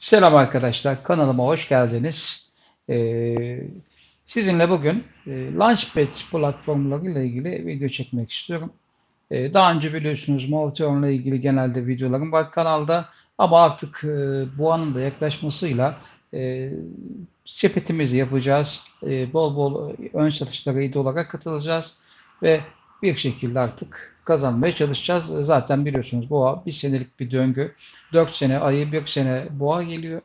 Selam arkadaşlar, kanalıma hoş geldiniz. Ee, sizinle bugün e, Launchpad platformları ile ilgili video çekmek istiyorum. Ee, daha önce biliyorsunuz Multiorn ile ilgili genelde videolarım var kanalda. Ama artık e, bu anın da yaklaşmasıyla e, sepetimizi yapacağız. E, bol bol ön satışlara iyi olarak katılacağız. Ve bir şekilde artık kazanmaya çalışacağız. Zaten biliyorsunuz boğa bir senelik bir döngü. 4 sene ayı, 1 sene boğa geliyor.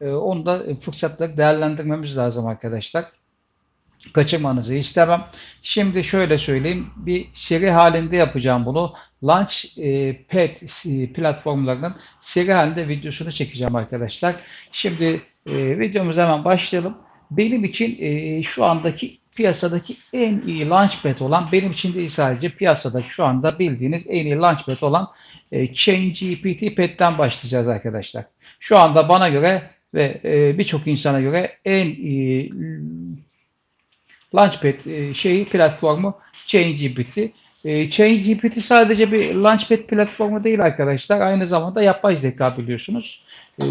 Ee, onu da fırsatları değerlendirmemiz lazım arkadaşlar. Kaçırmanızı istemem. Şimdi şöyle söyleyeyim. Bir seri halinde yapacağım bunu. Launchpad e, platformlarının seri halinde videosunu çekeceğim arkadaşlar. Şimdi e, videomuza hemen başlayalım. Benim için e, şu andaki piyasadaki en iyi launchpad olan, benim için değil sadece piyasadaki şu anda bildiğiniz en iyi launchpad olan e, ChainGPT Pad'den başlayacağız arkadaşlar. Şu anda bana göre ve e, birçok insana göre en iyi Launchpad e, şeyi platformu ChainGPT. E, ChainGPT sadece bir Launchpad platformu değil arkadaşlar. Aynı zamanda yapay zeka biliyorsunuz. E,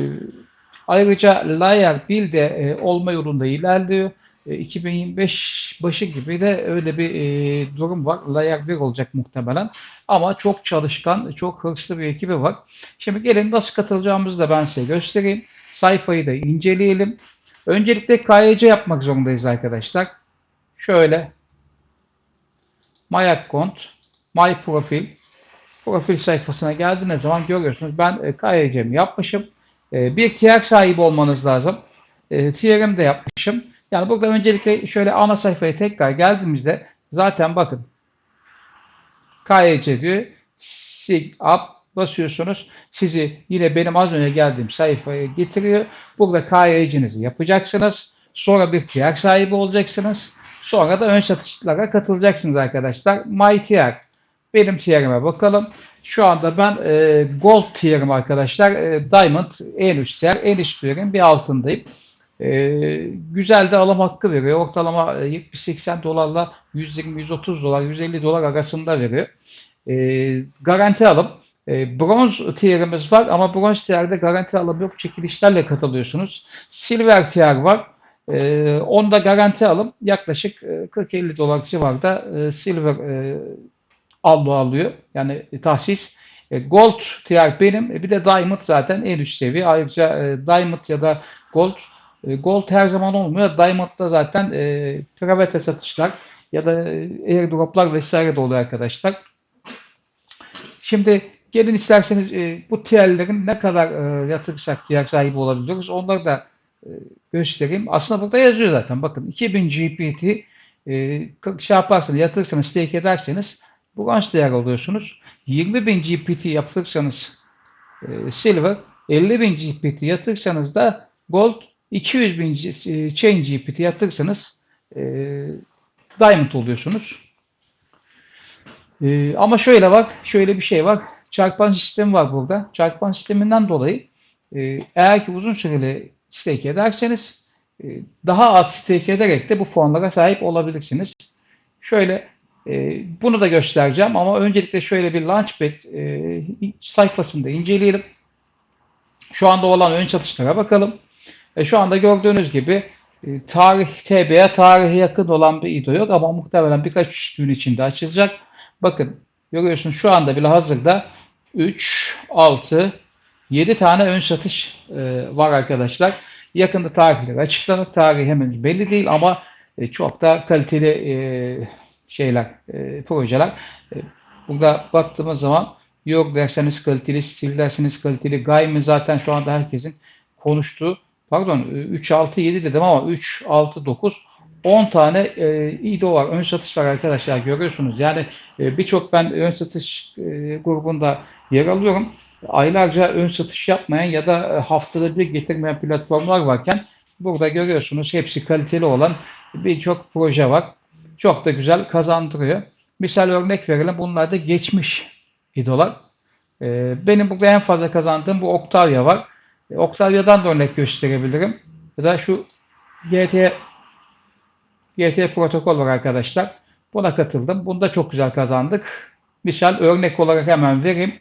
ayrıca Layer 1 de e, olma yolunda ilerliyor. 2025 başı gibi de öyle bir e, durum var. Layer 1 olacak muhtemelen. Ama çok çalışkan, çok hırslı bir ekibi var. Şimdi gelin nasıl katılacağımızı da ben size göstereyim. Sayfayı da inceleyelim. Öncelikle KYC yapmak zorundayız arkadaşlar. Şöyle My Account, My Profil profil sayfasına geldiğiniz zaman görüyorsunuz. Ben e, KYC'mi yapmışım. E, bir tier sahibi olmanız lazım. E, tier'imi de yapmışım. Yani burada öncelikle şöyle ana sayfaya tekrar geldiğimizde zaten bakın KYC diyor. Sig up basıyorsunuz. Sizi yine benim az önce geldiğim sayfaya getiriyor. Burada KYC'nizi yapacaksınız. Sonra bir tier sahibi olacaksınız. Sonra da ön satışlara katılacaksınız arkadaşlar. My tier. Benim tier'ime bakalım. Şu anda ben e, gold tier'im arkadaşlar. E, diamond en üst tier. En üst tier'in bir altındayım. Ee, güzel de alım hakkı veriyor. Ortalama 70-80 dolarla 120-130 dolar, 150 dolar arasında veriyor. Ee, garanti alım. Ee, bronz tier'imiz var ama bronz tier'de garanti alım yok. Çekilişlerle katılıyorsunuz. Silver tier var. Ee, onda garanti alım yaklaşık 40-50 dolar civarında e, silver e, aldo alıyor. Yani e, tahsis. E, gold tier benim. E, bir de diamond zaten en üst seviye. Ayrıca e, diamond ya da gold e, gold her zaman olmuyor. Diamond'da zaten e, private satışlar ya da airdroplar vesaire de oluyor arkadaşlar. Şimdi gelin isterseniz e, bu tierlerin ne kadar e, yatırırsak tier sahibi olabiliyoruz. Onları da e, göstereyim. Aslında burada yazıyor zaten. Bakın 2000 GPT e, şey yaparsanız, yatırırsanız, stake ederseniz bronze tier oluyorsunuz. 20.000 GPT yaptırırsanız e, silver, 50.000 GPT yatırırsanız da gold 200 bin e, Chain GPT yatırırsanız e, Diamond oluyorsunuz. E, ama şöyle bak, şöyle bir şey var. Çarpan sistemi var burada. Çarpan sisteminden dolayı e, eğer ki uzun süreli stake ederseniz e, daha az stake ederek de bu puanlara sahip olabilirsiniz. Şöyle e, bunu da göstereceğim ama öncelikle şöyle bir Launchpad e, sayfasında inceleyelim. Şu anda olan ön satışlara bakalım. E, şu anda gördüğünüz gibi e, tarih TB'ye tarihe yakın olan bir IDO yok ama muhtemelen birkaç gün içinde açılacak. Bakın görüyorsunuz şu anda bile hazırda 3, 6, 7 tane ön satış e, var arkadaşlar. Yakında tarihleri açıklanır. Tarihi hemen belli değil ama e, çok da kaliteli e, şeyler, e, projeler. E, burada baktığımız zaman yok derseniz kaliteli, stil derseniz kaliteli. Gaymi zaten şu anda herkesin konuştuğu pardon 3, 6, 7 dedim ama 3, 6, 9 10 tane e, İDO var. Ön satış var arkadaşlar görüyorsunuz. Yani e, birçok ben ön satış e, grubunda yer alıyorum. Aylarca ön satış yapmayan ya da e, haftada bir getirmeyen platformlar varken burada görüyorsunuz hepsi kaliteli olan birçok proje var. Çok da güzel kazandırıyor. Misal örnek verelim. Bunlar da geçmiş İDO'lar. E, benim burada en fazla kazandığım bu Octavia var. E, Octavia'dan da örnek gösterebilirim. Ya da şu GT GT protokol var arkadaşlar. Buna katıldım. Bunda çok güzel kazandık. Misal örnek olarak hemen vereyim.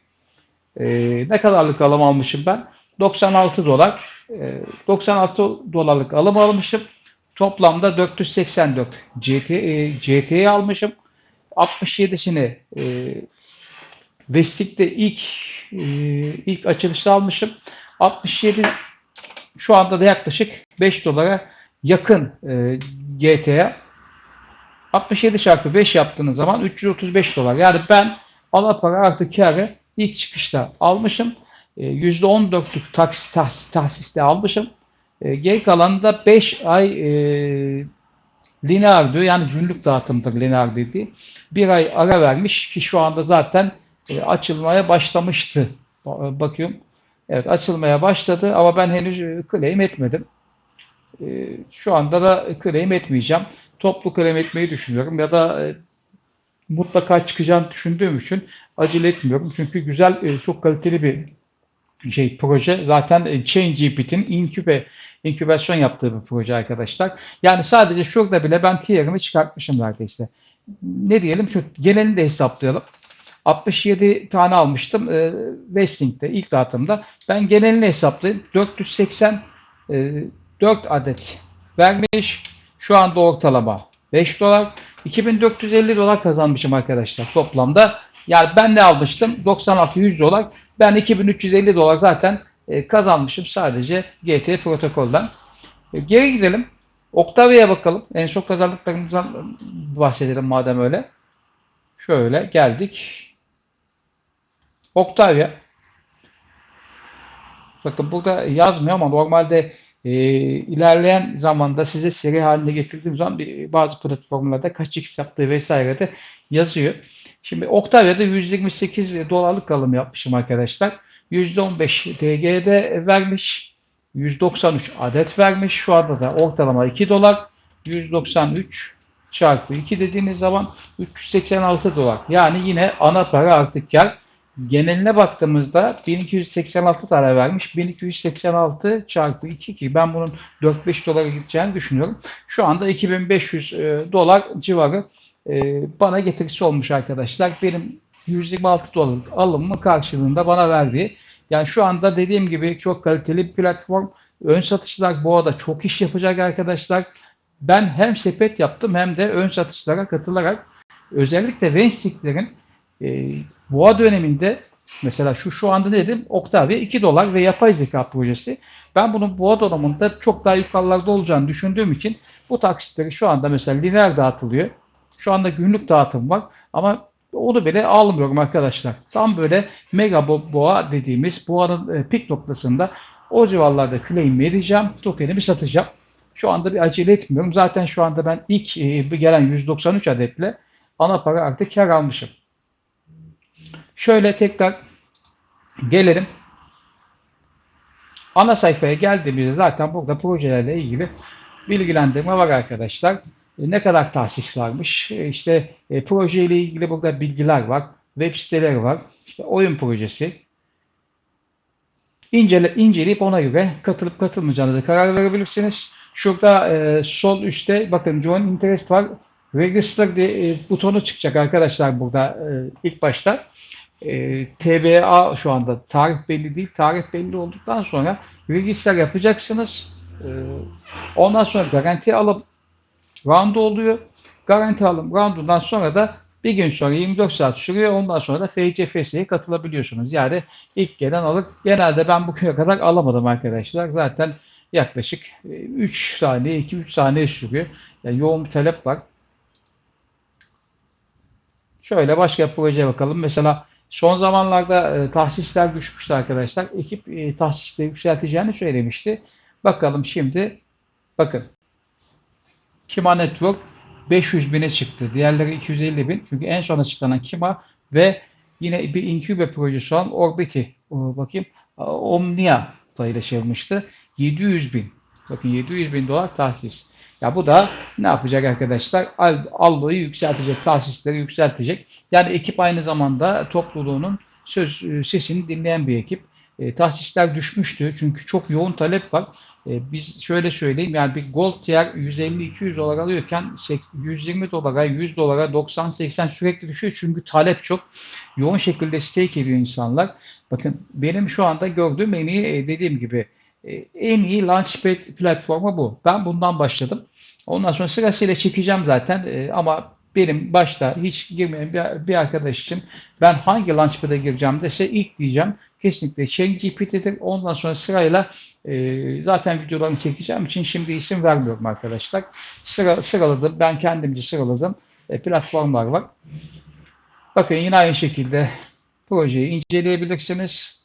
Ee, ne kadarlık alım almışım ben? 96 dolar. E, 96 dolarlık alım almışım. Toplamda 484 CT, e, CT'yi almışım. 67'sini e, Vestik'te ilk e, ilk açılışta almışım. 67 şu anda da yaklaşık 5 dolara yakın e, GTA. 67 çarpı 5 yaptığınız zaman 335 dolar. Yani ben ana para artı karı ilk çıkışta almışım. E, %14'lük taksis, tahsis, tahsiste almışım. E, geri kalanında 5 ay e, linear diyor. Yani günlük dağıtımdır linear dediği. Bir ay ara vermiş ki şu anda zaten e, açılmaya başlamıştı. Ba- Bakıyorum. Evet açılmaya başladı ama ben henüz e, claim etmedim. E, Şu anda da claim etmeyeceğim. Toplu claim etmeyi düşünüyorum ya da e, mutlaka çıkacağını düşündüğüm için acele etmiyorum. Çünkü güzel, çok kaliteli bir şey proje. Zaten ChainGPT'nin inkübe, inkübasyon yaptığı bir proje arkadaşlar. Yani sadece şurada bile ben tier'imi çıkartmışım neredeyse. Ne diyelim? Şu genelini de hesaplayalım. 67 tane almıştım e, Westling'de ilk dağıtımda. Ben genelini hesaplayayım. 484 adet vermiş. Şu anda ortalama 5 dolar. 2450 dolar kazanmışım arkadaşlar toplamda. Yani ben ne almıştım? 96 100 dolar. Ben 2350 dolar zaten e, kazanmışım sadece GT protokolden. E, geri gidelim. Octavia'ya bakalım. En son kazandıklarımızdan bahsedelim madem öyle. Şöyle geldik. Octavia. Bakın burada yazmıyor ama normalde e, ilerleyen zamanda size seri haline getirdiğim zaman bir, bazı platformlarda kaç x yaptığı vesaire de yazıyor. Şimdi Octavia'da 128 dolarlık alım yapmışım arkadaşlar. %15 TG'de vermiş. 193 adet vermiş. Şu anda da ortalama 2 dolar. 193 çarpı 2 dediğiniz zaman 386 dolar. Yani yine ana para artık kar. Geneline baktığımızda 1286 tane vermiş. 1286 çarpı 2 ki ben bunun 4-5 dolara gideceğini düşünüyorum. Şu anda 2500 e, dolar civarı e, bana getirisi olmuş arkadaşlar. Benim 126 dolarlık alımımın karşılığında bana verdiği. Yani şu anda dediğim gibi çok kaliteli bir platform. Ön satışlar bu arada çok iş yapacak arkadaşlar. Ben hem sepet yaptım hem de ön satışlara katılarak özellikle Wenstik'lerin e, boğa döneminde mesela şu şu anda ne dedim? Octavia 2 dolar ve yapay zeka projesi. Ben bunun boğa döneminde çok daha yukarılarda olacağını düşündüğüm için bu taksitleri şu anda mesela lineer dağıtılıyor. Şu anda günlük dağıtım var ama onu bile almıyorum arkadaşlar. Tam böyle mega bo- boğa dediğimiz boğanın e, pik noktasında o civarlarda claim edeceğim. Tokenimi satacağım. Şu anda bir acele etmiyorum. Zaten şu anda ben ilk e, gelen 193 adetle ana para artık kar almışım. Şöyle tekrar gelelim. Ana sayfaya geldiğimizde zaten burada projelerle ilgili bilgilendirme var arkadaşlar. E, Ne kadar tahsis varmış? E, İşte e, projeyle ilgili burada bilgiler var. Web siteleri var. İşte oyun projesi. İncele, inceleyip ona göre katılıp katılmayacağınıza karar verebilirsiniz. Şurada e, sol üstte bakın Join Interest var. Register diye e, butonu çıkacak arkadaşlar burada e, ilk başta. E, TBA şu anda tarih belli değil. Tarih belli olduktan sonra register yapacaksınız. E, ondan sonra garanti alıp round oluyor. Garanti alım roundundan sonra da bir gün sonra 24 saat sürüyor. Ondan sonra da FCFS'ye katılabiliyorsunuz. Yani ilk gelen alır. Genelde ben bugüne kadar alamadım arkadaşlar. Zaten yaklaşık 3 saniye, 2-3 saniye sürüyor. Yani yoğun bir talep var. Şöyle başka projeye bakalım. Mesela son zamanlarda e, tahsisler düşmüştü arkadaşlar. Ekip e, tahsisleri yükselteceğini söylemişti. Bakalım şimdi. Bakın. Kima Network 500 bine çıktı. Diğerleri 250 bin. Çünkü en son açıklanan Kima ve yine bir Incube projesi olan Orbiti. O, bakayım. Omnia paylaşılmıştı. 700 bin. Bakın 700 bin dolar tahsis. Ya bu da ne yapacak arkadaşlar? Al, albayı yükseltecek, tahsisleri yükseltecek. Yani ekip aynı zamanda topluluğunun söz sesini dinleyen bir ekip. e, tahsisler düşmüştü. Çünkü çok yoğun talep var. E, biz şöyle söyleyeyim yani bir gold tier 150-200 dolar alıyorken 120 dolara, 100 dolara, 90-80 sürekli düşüyor. Çünkü talep çok. Yoğun şekilde stake ediyor insanlar. Bakın benim şu anda gördüğüm en iyi e, dediğim gibi e, en iyi Launchpad platformu bu. Ben bundan başladım. Ondan sonra sırasıyla çekeceğim zaten e, ama benim başta hiç girmeyen bir, bir arkadaş için ben hangi Launchpad'a gireceğim dese ilk diyeceğim kesinlikle ChatGPT'dir. Ondan sonra sırayla e, zaten videolarını çekeceğim için şimdi isim vermiyorum arkadaşlar. Sıra, sıraladım. Ben kendimce sıraladım. E, platformlar var. Bakın yine aynı şekilde projeyi inceleyebilirsiniz.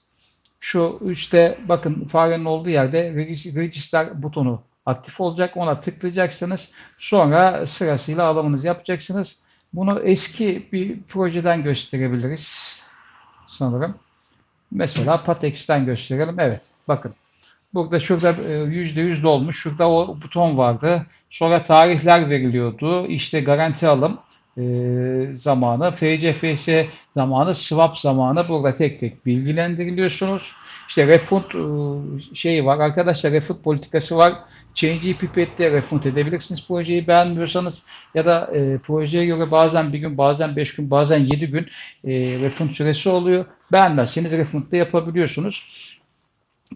Şu üstte bakın farenin olduğu yerde register butonu aktif olacak. Ona tıklayacaksınız. Sonra sırasıyla alımınızı yapacaksınız. Bunu eski bir projeden gösterebiliriz. Sanırım. Mesela Patex'ten gösterelim. Evet. Bakın. Burada şurada %100 dolmuş. Şurada o buton vardı. Sonra tarihler veriliyordu. İşte garanti alım e, zamanı, FCFS zamanı, swap zamanı burada tek tek bilgilendiriliyorsunuz. İşte refund e, şeyi var. Arkadaşlar refund politikası var. Change Pipet'te refund edebilirsiniz projeyi beğenmiyorsanız ya da e, projeye göre bazen bir gün, bazen beş gün, bazen yedi gün e, refund süresi oluyor. Beğenmezseniz refund da yapabiliyorsunuz.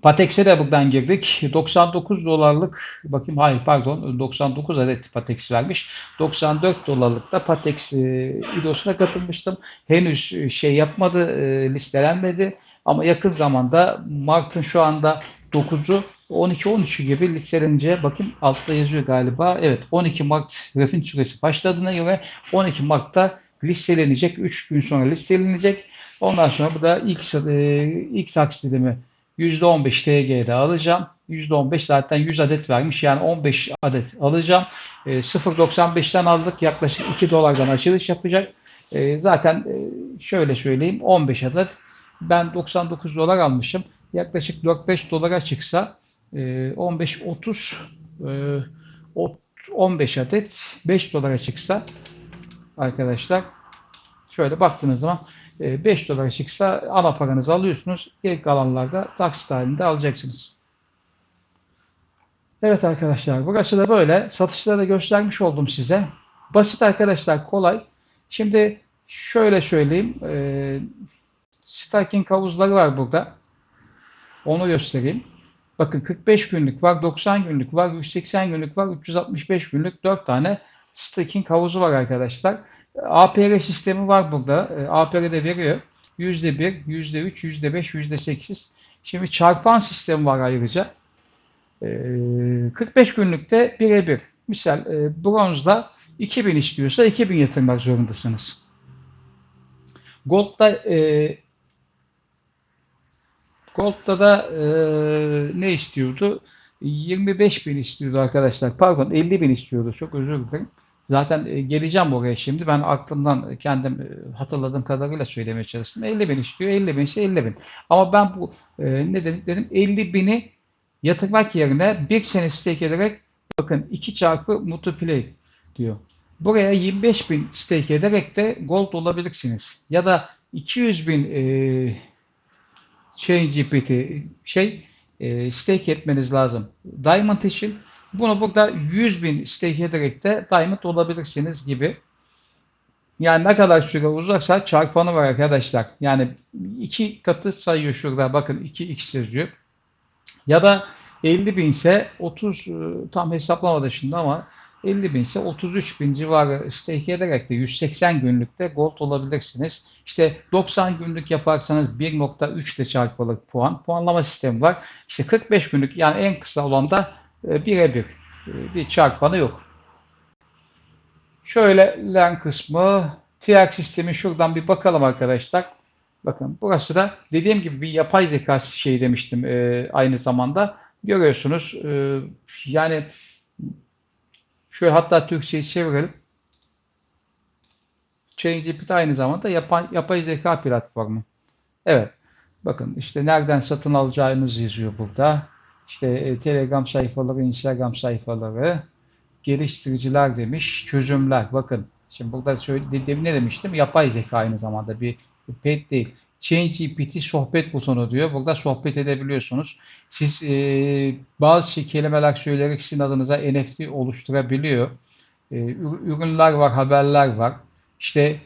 Patex'e de buradan girdik. 99 dolarlık, bakayım hayır pardon 99 adet Patex vermiş. 94 dolarlık da Patex e, idosuna katılmıştım. Henüz e, şey yapmadı, e, listelenmedi. Ama yakın zamanda Mart'ın şu anda 9'u 12-13'ü gibi listeleneceği bakın altta yazıyor galiba. Evet 12 Mart refin süresi başladığına göre 12 Mart'ta listelenecek. 3 gün sonra listelenecek. Ondan sonra bu da ilk, e, ilk taksidimi %15 TG'de alacağım. %15 zaten 100 adet vermiş. Yani 15 adet alacağım. E, 0.95'ten aldık. Yaklaşık 2 dolardan açılış yapacak. E, zaten e, şöyle söyleyeyim 15 adet. Ben 99 dolar almışım. Yaklaşık 4-5 dolara çıksa 15-30 15 adet 5 dolara çıksa arkadaşlar şöyle baktığınız zaman 5 dolara çıksa ana paranızı alıyorsunuz. Geri kalanlarda taksit halinde alacaksınız. Evet arkadaşlar burası da böyle. Satışları da göstermiş oldum size. Basit arkadaşlar kolay. Şimdi şöyle söyleyeyim. E, staking havuzları var burada. Onu göstereyim. Bakın 45 günlük var, 90 günlük var, 180 günlük var, 365 günlük 4 tane staking havuzu var arkadaşlar. APR sistemi var burada. APR de veriyor. %1, %3, %5, %8. Şimdi çarpan sistemi var ayrıca. 45 günlükte birebir. Misal bronzda 2000 istiyorsa 2000 yatırmak zorundasınız. Gold'da Gold'da da e, ne istiyordu? 25 bin istiyordu arkadaşlar. Pardon 50 bin istiyordu. Çok özür dilerim. Zaten e, geleceğim oraya şimdi. Ben aklımdan kendim e, hatırladığım kadarıyla söylemeye çalıştım. 50 bin istiyor. 50 bin ise 50 bin. Ama ben bu e, ne dedim? dedim 50 bini yatırmak yerine bir sene stake ederek bakın 2 çarpı multiply diyor. Buraya 25 bin stake ederek de gold olabilirsiniz. Ya da 200 bin e, şey GPT şey e, stake etmeniz lazım. Diamond için bunu burada 100 bin stake ederek de Diamond olabilirsiniz gibi. Yani ne kadar süre uzaksa çarpanı var arkadaşlar. Yani iki katı sayıyor şurada. Bakın 2x yazıyor. Ya da 50 bin ise 30 e, tam hesaplamadı şimdi ama 50 bin ise 33 bin civarı stake ederek de 180 günlükte gold olabilirsiniz. İşte 90 günlük yaparsanız 1.3 ile çarpılık puan. Puanlama sistemi var. İşte 45 günlük yani en kısa olan da birebir. E, bir çarpanı yok. Şöyle len kısmı TR sistemi şuradan bir bakalım arkadaşlar. Bakın burası da dediğim gibi bir yapay zeka şey demiştim e, aynı zamanda. Görüyorsunuz e, yani Şöyle hatta Türkçe'yi çevirelim. ChatGPT aynı zamanda yapay, yapay zeka platformu. Evet. Bakın işte nereden satın alacağınız yazıyor burada. İşte e, Telegram sayfaları, Instagram sayfaları, geliştiriciler demiş, çözümler. Bakın şimdi burada söylediğim ne demiştim? Yapay zeka aynı zamanda bir pet değil. ChatGPT sohbet butonu diyor. Burada sohbet edebiliyorsunuz. Siz e, bazı şey, kelimeler söyleyerek sizin adınıza NFT oluşturabiliyor. E, ür- ürünler var, haberler var. İşte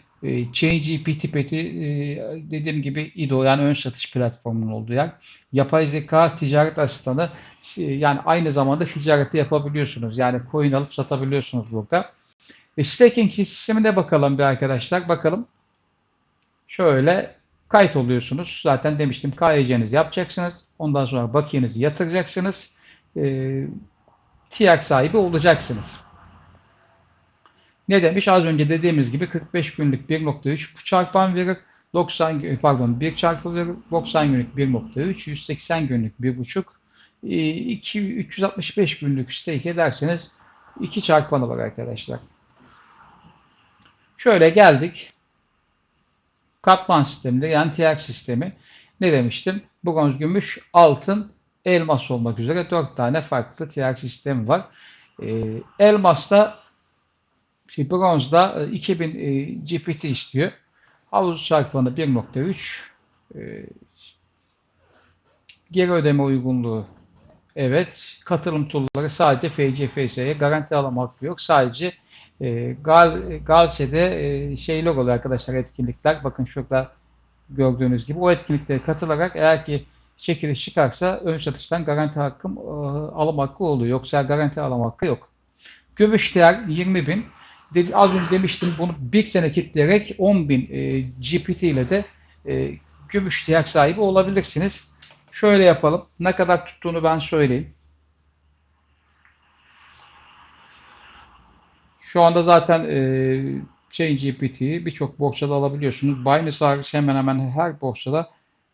ChatGPT peti e, dediğim gibi İDO yani ön satış platformunun olduğu yer. Yapay zeka ticaret asistanı e, yani aynı zamanda ticareti yapabiliyorsunuz. Yani coin alıp satabiliyorsunuz burada. E, staking sistemine bakalım bir arkadaşlar. Bakalım. Şöyle kayıt oluyorsunuz. Zaten demiştim KYC'nizi yapacaksınız. Ondan sonra bakiyenizi yatıracaksınız. E, TR sahibi olacaksınız. Ne demiş? Az önce dediğimiz gibi 45 günlük 1.3 çarpan verir. 90 gün- pardon 1 çarpı verir. 90 günlük 1.3, 180 günlük 1.5, e, 2 365 günlük stake ederseniz 2 çarpanı var arkadaşlar. Şöyle geldik. Katman sisteminde yani TR sistemi ne demiştim? Bronz, gümüş, altın, elmas olmak üzere 4 tane farklı TR sistemi var. E, elmasta şey, bronzda e, 2000 e, GPT istiyor. Havuz çarpanı 1.3 e, geri ödeme uygunluğu evet. Katılım turları sadece FCFS'ye garanti alma hakkı yok. Sadece e, Gal, Galse'de e, şeyler oluyor arkadaşlar etkinlikler. Bakın şurada gördüğünüz gibi o etkinliklere katılarak eğer ki çekiliş çıkarsa ön satıştan garanti hakkım e, alım hakkı oluyor. Yoksa garanti alım hakkı yok. Gümüş değer 20 bin. Dedi, az önce demiştim bunu bir sene kitleyerek 10 bin e, GPT ile de e, gümüş değer sahibi olabilirsiniz. Şöyle yapalım. Ne kadar tuttuğunu ben söyleyeyim. Şu anda zaten e, ChatGPT'yi birçok borsada alabiliyorsunuz. Binance hariç hemen hemen her borsada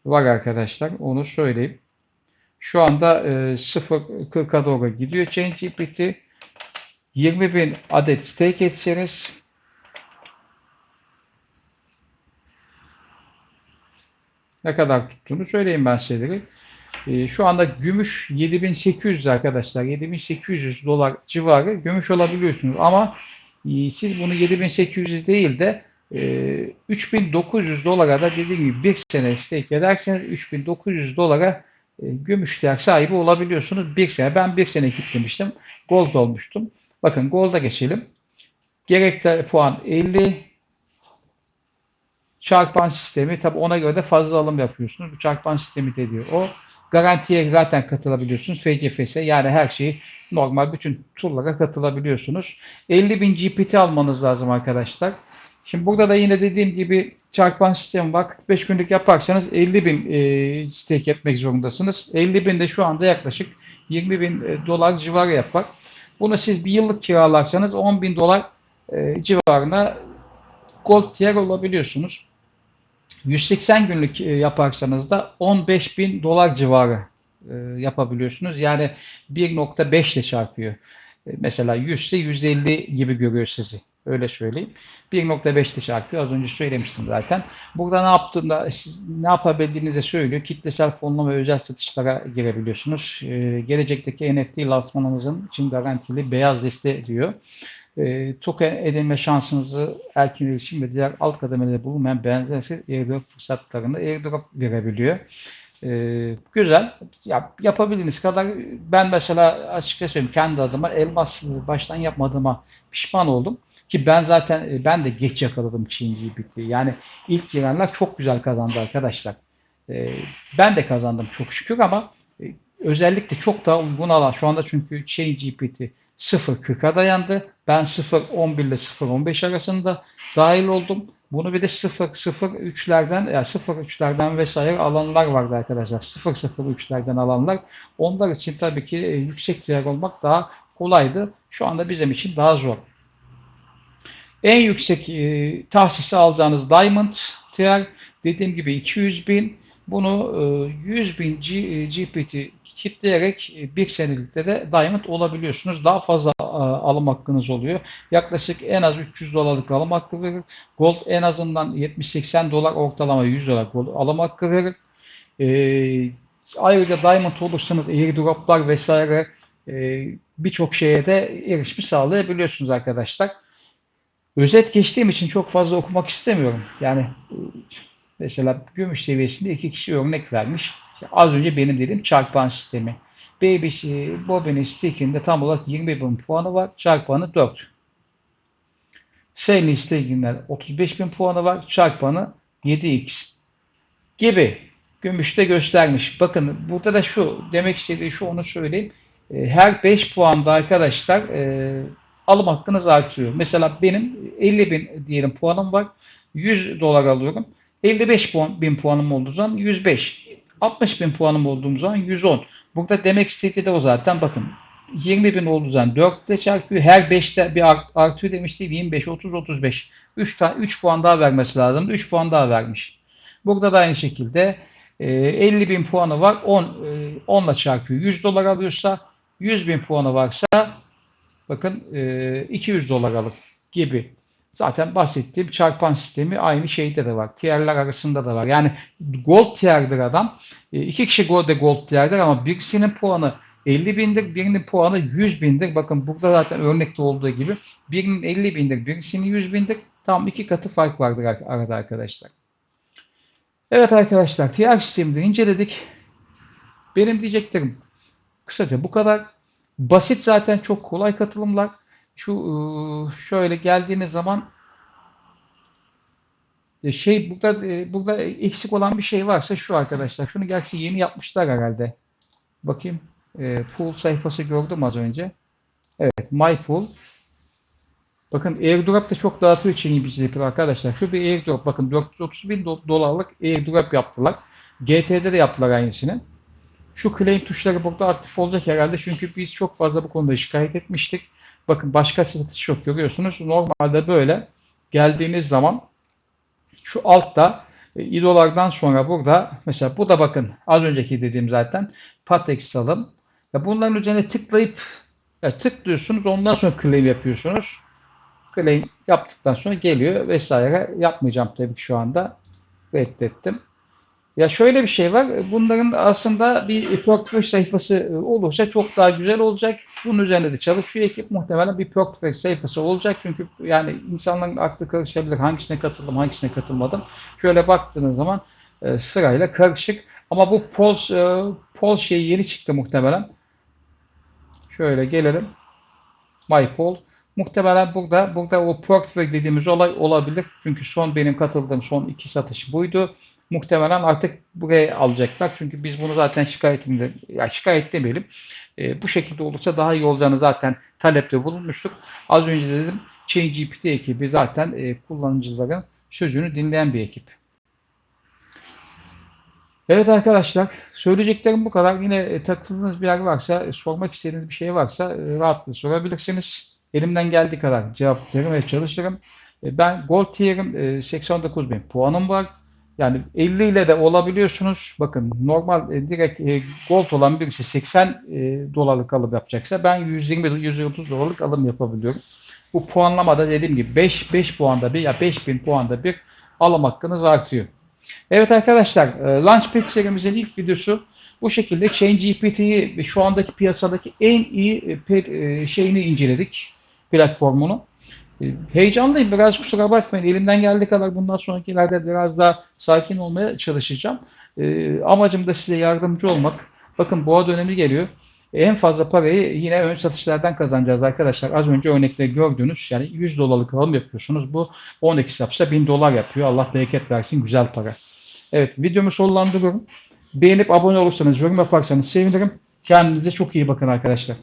var arkadaşlar. Onu söyleyeyim. Şu anda e, 0.40'a doğru gidiyor ChatGPT. 20 bin adet stake etseniz ne kadar tuttuğunu söyleyeyim ben size. Ee, şu anda gümüş 7800 arkadaşlar. 7800 dolar civarı gümüş olabiliyorsunuz. Ama e, siz bunu 7800 değil de e, 3900 dolara da dediğim gibi bir sene stake ederseniz 3900 dolara e, gümüş değer sahibi olabiliyorsunuz. Bir sene. Ben bir sene kitlemiştim. Gold olmuştum. Bakın Gold'a geçelim. Gerekli puan 50. Çarpan sistemi. Tabi ona göre de fazla alım yapıyorsunuz. Bu çarpan sistemi dediği o. Garantiye zaten katılabiliyorsunuz. FCFS yani her şeyi normal bütün turlara katılabiliyorsunuz. 50 bin GPT almanız lazım arkadaşlar. Şimdi burada da yine dediğim gibi çarpan sistemi var. 45 günlük yaparsanız 50 bin e, stake etmek zorundasınız. 50 bin de şu anda yaklaşık 20 bin e, dolar civarı yapar. Bunu siz bir yıllık kiralarsanız 10 bin dolar e, civarına gold tier olabiliyorsunuz. 180 günlük e, yaparsanız da 15 bin dolar civarı e, yapabiliyorsunuz. Yani 1.5 ile çarpıyor. E, mesela 100 ise 150 gibi görüyor sizi. Öyle söyleyeyim. 1.5 ile çarpıyor. Az önce söylemiştim zaten. Burada ne yaptığında, ne yapabildiğinizi söylüyor. Kitlesel fonlama özel satışlara girebiliyorsunuz. E, gelecekteki NFT lansmanınızın için garantili beyaz liste diyor. E, token edinme şansınızı erken erişim ve diğer alt kademelerde bulunmayan benzersiz airdrop fırsatlarını airdrop verebiliyor. E, güzel. Ya, yapabildiğiniz kadar ben mesela açıkça söyleyeyim kendi adıma elmas baştan yapmadığıma pişman oldum. Ki ben zaten ben de geç yakaladım ChatGPT. Yani ilk girenler çok güzel kazandı arkadaşlar. E, ben de kazandım çok şükür ama e, özellikle çok daha uygun alan şu anda çünkü ChatGPT 0.40'a dayandı. Ben 0.11 ile 0.15 arasında dahil oldum. Bunu bir de 0.03'lerden yani 0.3'lerden vesaire alanlar vardı arkadaşlar. 0.03'lerden alanlar. Onlar için tabii ki e, yüksek değer olmak daha kolaydı. Şu anda bizim için daha zor. En yüksek e, tahsisi alacağınız Diamond tier dediğim gibi 200 bin. Bunu e, 100 bin G, e, GPT kitleyerek e, bir senelikte de Diamond olabiliyorsunuz. Daha fazla e, alım hakkınız oluyor. Yaklaşık en az 300 dolarlık alım hakkı verir. Gold en azından 70-80 dolar ortalama 100 dolar alım hakkı verir. E, ayrıca Diamond olursanız airdroplar vesaire e, birçok şeye de erişimi sağlayabiliyorsunuz arkadaşlar. Özet geçtiğim için çok fazla okumak istemiyorum. Yani Mesela gümüş seviyesinde iki kişi örnek vermiş. Az önce benim dediğim çarpan sistemi. BBC Bobby'nin stickinde tam olarak 20 bin puanı var. Çarpanı 4. Seyli stake'inler 35 bin puanı var. Çarpanı 7x gibi. Gümüşte göstermiş. Bakın burada da şu demek istediği şu onu söyleyeyim. E, Her 5 puanda arkadaşlar e, alım hakkınız artıyor. Mesela benim 50 bin diyelim puanım var. 100 dolar alıyorum. 55 puan, bin puanım olduğu zaman 105. 60 bin puanım olduğum zaman 110. Burada demek istediği de o zaten. Bakın 20 bin olduğu zaman 4 ile çarpıyor. Her 5'te bir art- artıyor demişti. 25, 30, 35. 3, tane, 3 puan daha vermesi lazım. 3 puan daha vermiş. Burada da aynı şekilde e, 50 bin puanı var. 10, e, 10 ile çarpıyor. 100 dolar alıyorsa 100 bin puanı varsa bakın e, 200 dolar alır gibi. Zaten bahsettiğim çarpan sistemi aynı şeyde de var. Tierler arasında da var. Yani gold tier'dir adam. E, iki kişi gold de gold tier'dir ama birisinin puanı 50 bindir, birinin puanı 100 bindir. Bakın burada zaten örnekte olduğu gibi birinin 50 bindir, birisinin 100 bindir. Tam iki katı fark vardır ar- arada arkadaşlar. Evet arkadaşlar, tier sistemini inceledik. Benim diyeceklerim kısaca bu kadar. Basit zaten çok kolay katılımlar. Şu ıı, şöyle geldiğiniz zaman e, şey burada e, burada eksik olan bir şey varsa şu arkadaşlar. Şunu gerçi yeni yapmışlar herhalde. Bakayım. E, pool sayfası gördüm az önce. Evet, my pool. Bakın airdrop da çok dağıtıyor bir şey arkadaşlar. Şu bir airdrop. Bakın 430 bin do- dolarlık airdrop yaptılar. GT'de de yaptılar aynısını. Şu claim tuşları burada aktif olacak herhalde. Çünkü biz çok fazla bu konuda şikayet etmiştik. Bakın başka satış yok görüyorsunuz. Normalde böyle geldiğiniz zaman şu altta e, idolardan sonra burada mesela bu da bakın az önceki dediğim zaten Patex alım. Ya bunların üzerine tıklayıp ya tıklıyorsunuz ondan sonra claim yapıyorsunuz. Claim yaptıktan sonra geliyor vesaire. Yapmayacağım tabii ki şu anda. Reddettim. Ya şöyle bir şey var. Bunların aslında bir portföy sayfası olursa çok daha güzel olacak. Bunun üzerine de çalışıyor ekip. Muhtemelen bir portföy sayfası olacak. Çünkü yani insanların aklı karışabilir. Hangisine katıldım, hangisine katılmadım. Şöyle baktığınız zaman e, sırayla karışık. Ama bu poll, e, poll şeyi yeni çıktı muhtemelen. Şöyle gelelim. My poll. Muhtemelen burada burada o portföy dediğimiz olay olabilir. Çünkü son benim katıldığım son iki satış buydu. Muhtemelen artık buraya alacaklar. Çünkü biz bunu zaten şikayetinde, ya şikayet demeyelim. E, bu şekilde olursa daha iyi olacağını zaten talepte bulunmuştuk. Az önce dedim ChangeGPT ekibi zaten e, kullanıcıların sözünü dinleyen bir ekip. Evet arkadaşlar, söyleyeceklerim bu kadar. Yine e, takıldığınız bir yer varsa, e, sormak istediğiniz bir şey varsa e, rahatlıkla sorabilirsiniz. Elimden geldiği kadar cevap vermeye çalışırım. E, Ben Gold Tier'im e, 89 bin puanım var. Yani 50 ile de olabiliyorsunuz. Bakın normal e, direkt e, Gold olan birisi 80 e, dolarlık alım yapacaksa ben 120-130 dolarlık alım yapabiliyorum. Bu puanlamada dediğim gibi 5 5 puanda bir ya 5000 puanda bir alım hakkınız artıyor. Evet arkadaşlar, e, Launchpad serimizin ilk videosu bu şekilde ChangeGPT'yi şu andaki piyasadaki en iyi e, şeyini inceledik, platformunu. E, Heyecanlıyım, biraz kusura bakmayın. Elimden geldiği kadar bundan sonrakilerde biraz daha sakin olmaya çalışacağım. E, Amacım da size yardımcı olmak. Bakın boğa dönemi geliyor. En fazla parayı yine ön satışlardan kazanacağız arkadaşlar. Az önce örnekte gördüğünüz yani 100 dolarlık alım yapıyorsunuz. Bu 10x yapsa 1000 dolar yapıyor. Allah bereket versin güzel para. Evet videomu sonlandırıyorum. Beğenip abone olursanız, yorum yaparsanız sevinirim. Kendinize çok iyi bakın arkadaşlar.